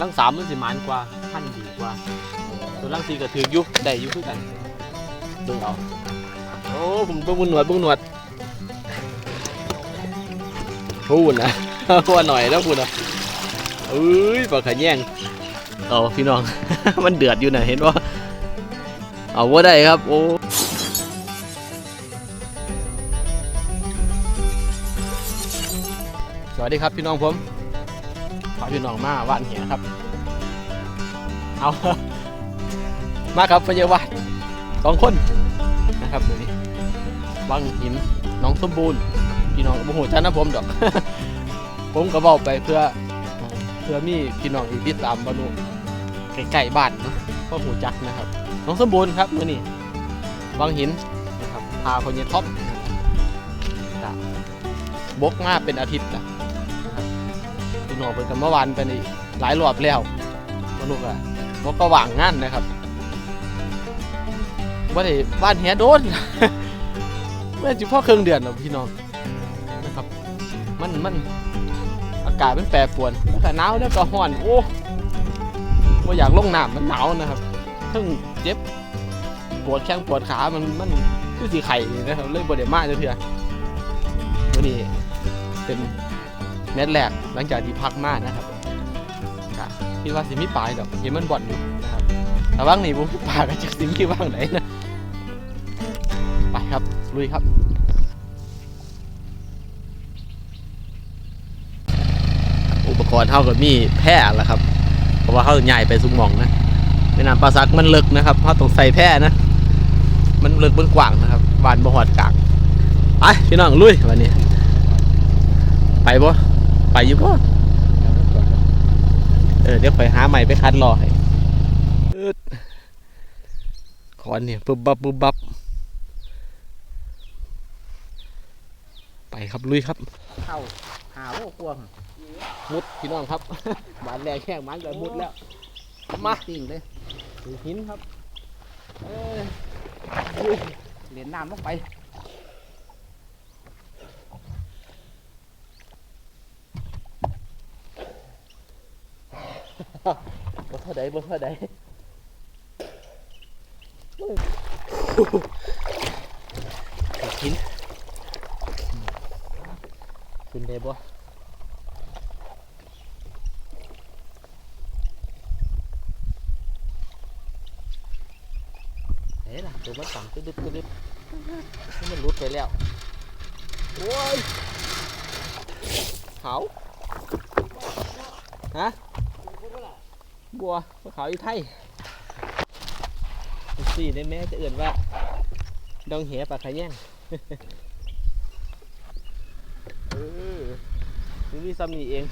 ลังสามมันสิหมานกว่าพันดีกว่า ตัวลังสี่ก็ถืออยุได้อยุคือกันเบิ่งเอาโอ้ผมเบิ่งบุญหนวดเบิ่งหนวดพูดนะว่าหน่อยแล้วพูดนะเอ้ยปลาขะแยงเอาพี่น้อง มันเดือดอยู่นะเห็นว่าเอาว่าได้ครับ โอ้สวัสดีครับพี่น้องผม พาพี่น้องมาว่านเหียครับ เอา มาครับพยาบาลสองคนนะครับเดี๋ยวนี้วังหินน้องสมบูรณ์พี่น้องโมโหจ้านะผมดอก ผมก็บอกไปเพื่อ เพื่อมีพี่น้องอีกที่ตามบรรลุใกล้ๆบ้านเนาะพ่อหูจักนะครับ น้องสมบูรณ์ครับมื่อนี้วังหินนะครับพาคนเยท็อปบกมาเป็นอาทิตย์นะ พี่น้องเป็นกันเมื่อวานไปนี่หลายรอบแล้วบรรลุอะงบประว่างงานนะครับว่าได้บ้านเฮียโดนเมื่อจิพ่อเครื่องเดือนหรอพี่น้องนะครับ มันมันอากาศมันแปรปรวนแล้วก็หนาวแล้วก็ร้อนโอ้ว่าอยากลงน้ำมันหนาวนะครับทั้งเจ็บปวดแข้งปวดขามันมันคือสีไข่นะครับเลยบไดมาเถื่อวันนี้เป็น แมตช์แรกหลังจากที่พักมากนะครับคิดว่าสิมีปลายดอกเห็นมันบ่อนอยู่นะครับแต่ว่างนี่บุมีปลากับจักสิงคิดว่างไหนนะไปครับลุยครับอุปกรณ์เท่ากับมีแพร่แล้วครับ เพราะว่าเขาใหญ่ไปสุงมองนะแม่น้ำปลาซักมันลึกนะครับเขาต้องใส่แพร่นะ มันลึกมันกว้างนะครับวานบ่หอดกลางไปพี่น้องลุยวันนี้ ไปบ่ ไปอยู่บ่เออเดี๋ยวไปหาใหม่ไปคัดรอให้อึดขอนเนี่ยปึ๊บบับปึ๊บบับไปครับลุยครับ เข้าหาโอ้ควงมุดพี่น้องครับบานแรกแข้งมันก็มุดแล้ว มาติ่งเลยถือหินครับ เออเหรียญน้ำลงไป บ่เท่าใดบ่เท่าใดกินขึ้นได้บ่เฮ้ยล่ะตัวมันต่ำตึ๊ดตึ๊ดตึ๊ดตึ๊ดมันรุดไปแล้วโอ้ยเขาฮะ บัวบัวขาวอยู่ไทยสี่ได้แม่จะเอื่นว่า ดองเหียปลาขย่งเออนี่มีซัมนี่เอง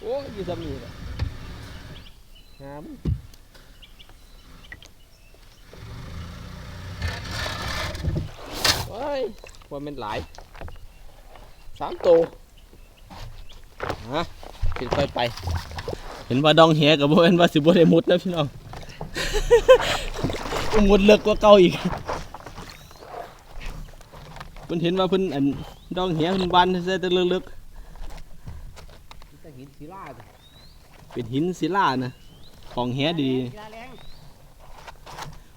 โอ้ยมีซัมนี่งามว้ยว่ามันหลายสามตัวฮะขึ้นไปไป เห็นว่าดองเหียกับบ่เห็นว่าสิบ่ได้มุดนะพี่น้อง มุดเลิกกว่าเก่าอีกเพิ่นเห็นว่าเพิ่นอันดองเหียเพิ่นบานใส่แต่เลึกจะหินศิลาสิๆเป็นหินศิลานะของเหียดีศิลาแรง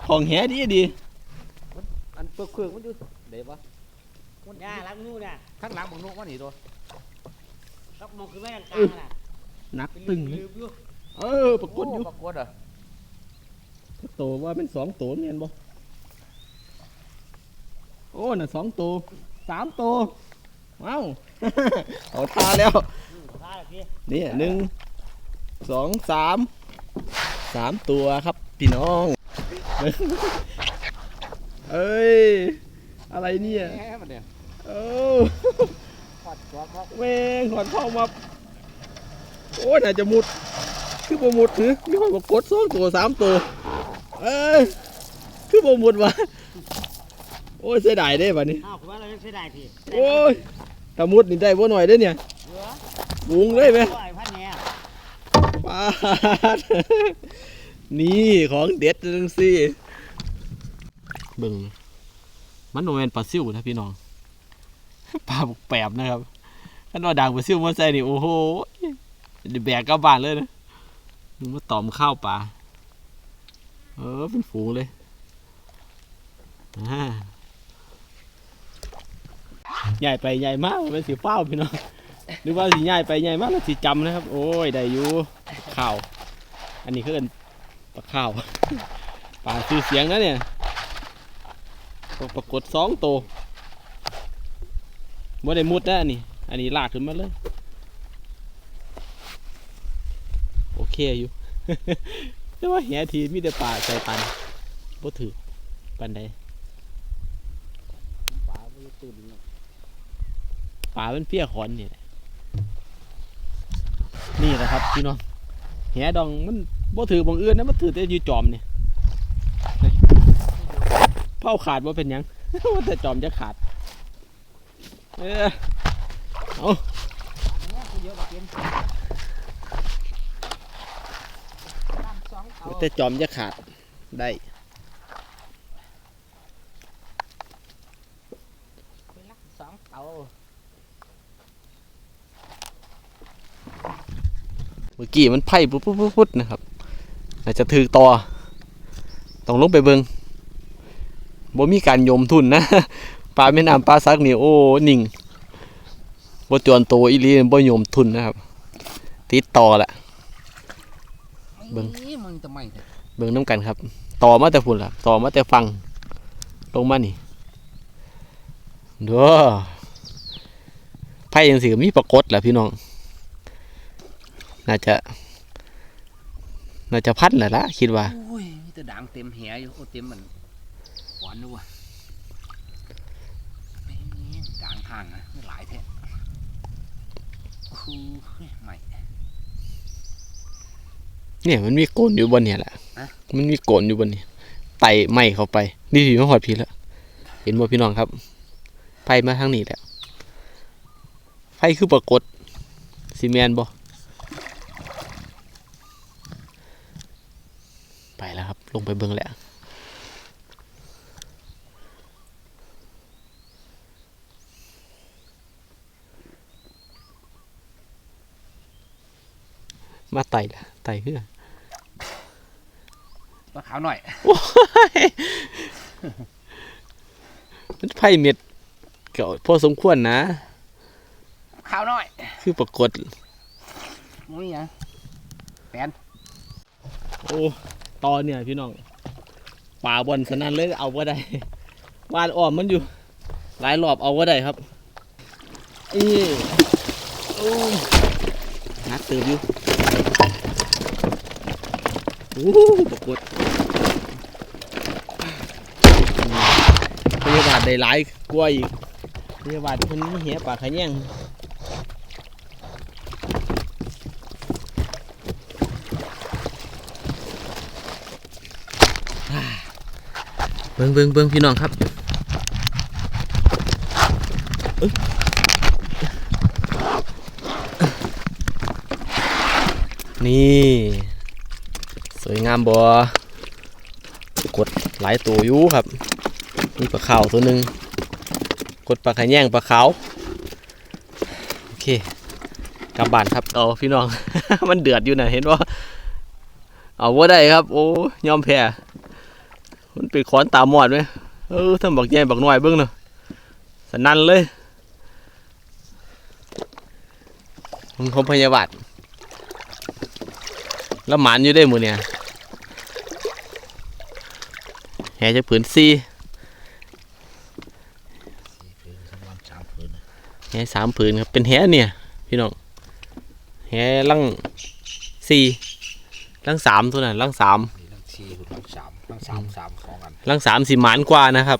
ของเหียดีดีอันเปลือกเครื่องมันอยู่เด้ปะมันย่าล้างนู่นน่ะข้างหลังบังนุกมันนี่ตัวรับมองคือไม่กลางๆน่ะ นักตึงเลยลืมอยู่เออปรากฏอยู่ปรากฏเหรอโตวว่าเป็นสองตัวเห็นบ่โอ้น่ะสองตัวสามตัวว้าวเอาทาแล้วอืมพลาดแล้วพี่นี่หนึ่งสองสามสามตัวครับพี่น้อง เอ้ย อะไรเนี่ยแหมมันเนี่ยเอ้าขอดตัวเขาแม่งขอนเข้ามา โอ้ยน่าจะมุด คือบ่มุดหรือมีคนบอกกดสองตัวสามตัว เอ้ยคือบ่มุดวะโอ้ยเสียดายเด้บัดนี้ อ้าวคือว่าเราไม่ใช่ได้พี่โอ้ยถ้ามุดนี่ได้บ่หน่อยเด้อเนี่ยเหลือบุงเลยไหมตัวไอ้พันเนี่ยปาด นี่ของเด็ดจังสิเบิ่งมันโนแมนปลาซิวนะพี่น้อง ปลาบุกแปบนะครับขันว่าด่างปลาซิวมาใส่นี่โอ้โหเดี๋ยว แบกกลับบ้านเลยนะมึงมาตอมข้าวปลาเออเป็นฝูงเลยใหญ่ไปใหญ่มากมันสีเฝ้าพี่น้องหรือว่าสีใหญ่ไปใหญ่มากแล้วสีจำนะครับ โอ้ยได้อยู่ข้าว อันนี้คือเป็นปลาข้าวปลาชื่อเสียงนะเนี่ยปรากฏสองตัวบ่ได้มุดนะอันนี้ อันนี้ลากขึ้นมาเลย โอ เคอยู่ แต่ว่าแหทีมีแต่ปลาใส่ปันบ่ถือปันใดปลาไม่ตื่นเนาะปลาเป็นเพี้ยขอนนี่แหละนี่แหละครับพี่น้องแหดองมันบ่ถือบางอื่นนะมันถือแต่อยู่จอมเนี่ยเผาขาดว่าเป็นยังว่าแต่จอมจะขาด เออเอาเกมน้ำสองเตา แต่จอมจะขาดได้ไปลักสองเตาเมื่อกี้มันไพ่ปุ๊บปุ๊บปุ๊บปุ๊บนะครับอาจจะถือต่อต้องลงไปเบิงบ่มีการโยมทุนนะปลาแม่น้ำปลาซักนี่โอ้นิ่งบ่จวนโตอีหลีบ่โยมทุนนะครับ ติดต่อแหละเบิ่งนี่มึงทำไมเนี่ยเบิ่งน้ำกันครับ ต่อมาแต่ฝุ่นล่ะ ต่อมาแต่ฟัง ลงมานี่เด้อไพ่ยังสิก็มีปรากฏแหละพี่น้อง น่าจะ น่าจะพัดแหละละคิดว่าโอ้ยมีแต่ด่างเต็มแหอยู่โอ้เต็มมันหวานด้วยไม่มีด่างทางนะไม่หลายแท้คือใหม่ เนี่ยมันมีโกนอยู่บนเนี่ยแหละอะมันมีโกนอยู่บนนี่ไต่ไหมเข้าไป นี่ถือว่าหอดพีแล้ว เห็นบ่พี่น้องครับไฟมาทางนี้แหละไฟคือปรากฏซีเมนบ่ไปแล้วครับ ลงไปเบิ่งแล้วมาไต่ละไต่เพื่อ ปลาขาวหน่อยมันไพ่เม็ดเก่าพอสมควรนะขาวหน่อย คือปรากฏมุ้ยยังแปนโอ้ตอนเนี่ยพี่น้องป่าบอนสนั่นเลยเอาว่าได้วานอ้อมมันอยู่ หลายรอบเอาว่าได้ครับอีโอ้ยนัดเติมอยู่โอ้ปรากฏ บาลได้หลายกว่าอีกพยาบาลคนนี้เหี้ยป่าขะแยงเบิ้งเบิ้งเบิ้งพี่น้องครับนี่ สวยงามบ่กดหลายตัวอยู่ครับ มีปลาขาวตัวหนึ่งกดปลาขะแย่งปลาขาวโอเคกลับบ้านครับเอาพี่น้อง มันเดือดอยู่นะเห็นว่าเอาว่าได้ครับ โอ้ยอมแพ้มันเป็นขอนตาหมอดไหมเออถ้าบักใหญ่บักน้อยเบิ้งเนาะสนั่นเลยมึงคมพยาบาทแล้วหมานอยู่ได้หมือเนี่ยแห่จะผืนซี สามวันสามคืน แห สามผืนครับ เป็นแหเนี่ย พี่น้องแหลังซีลังสามตัวนั้นลังสามนี่ทั้งสี่คุณทั้งสามทั้งสามสามของกันลังสามสิหมานกว่านะครับ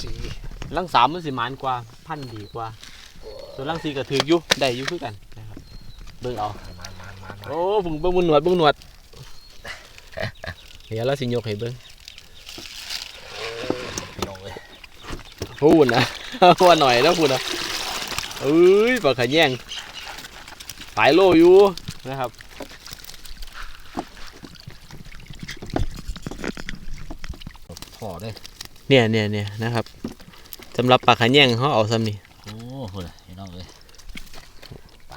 สี่ลังสามมันสิหมานกว่าพันดีกว่าส่วนลังสี่ก็ถืออยู่ได้อยู่คือกันนะครับเบิ่งเอามามามามาโอ้เบิ่งเบิ่งบนหนวดเบิ่งหนวดเดี๋ยวเราสิยกให้เบิ่ง พี่น้องเลย พูดนะว่าหน่อยแล้วพูดนะเอ้ยปลาขะแยงหลายโลอยู่นะครับพ่อได้เนี่ยเนี่ยเนี่ยนะครับสำหรับปลาขะแยงเขาเอาซ้ำนี่โอ้โหพี่น้องเลย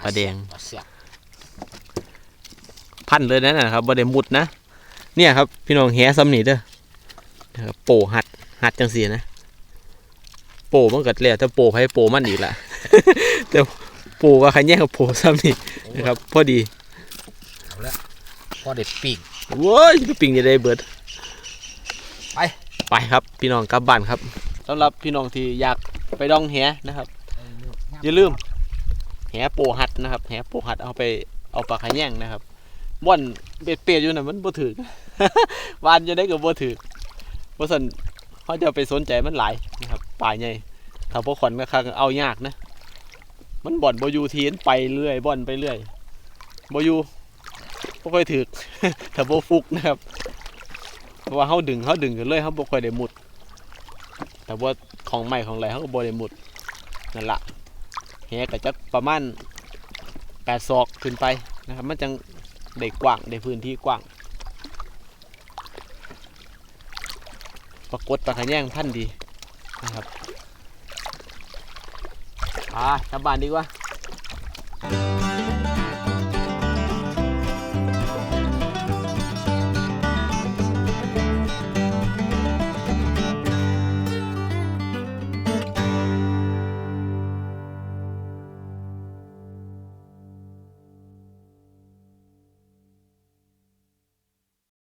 ปลาแดงปลาเสียบพันเลยนั่นนะครับบ่ได้มุดนะ เนี่ยครับ พี่น้องแหซ้ำนี่เด้อนะครับโปหัดหัดจังสีนะโปมันเกิดแล้วแต่โปไผโปมันอีกละแต่โปก็ขันแย่งกับโปซ้ำนี่นะครับพอดีเอาละพอเด็ดปีกโว้ยพี่ปิงจะได้เบิดไปไปครับ พี่น้องกลับบ้านครับสำหรับพี่น้องที่อยากไปดองแหนะครับอย่าลืมแหโปหัดนะครับแหโปหัดเอาไปเอาปลาขะแยงนะครับบ่อนเบ็ดเปียดอยู่น่ะมันบ่ถึกวานจะได้กับบ่ถึกเพราะสัน เขาจะไปสนใจมันหลายนะครับป่าใหญ่ถ้าพวกขอนก็คักเอายากนะ มันบ่อนบอยู่ทีนไปเรื่อยบ่อนไปเรื่อยบอยู่บ่ค่อยถึกถ้าบ่ฟุกนะครับเพราะว่าเฮาดึงเฮาดึงกันเลยเฮาบ่ค่อยได้มุด แต่ว่าของใหม่ของไรเฮาก็บ่ได้หมุดนั่นละแหก็จะประมาณแปดศอกขึ้นไปนะครับ มันจังได้กว้างได้พื้นที่กว้าง ปรากฏปลาขะแยงพันดีนะครับอ่าทำบบ้านดีกว่า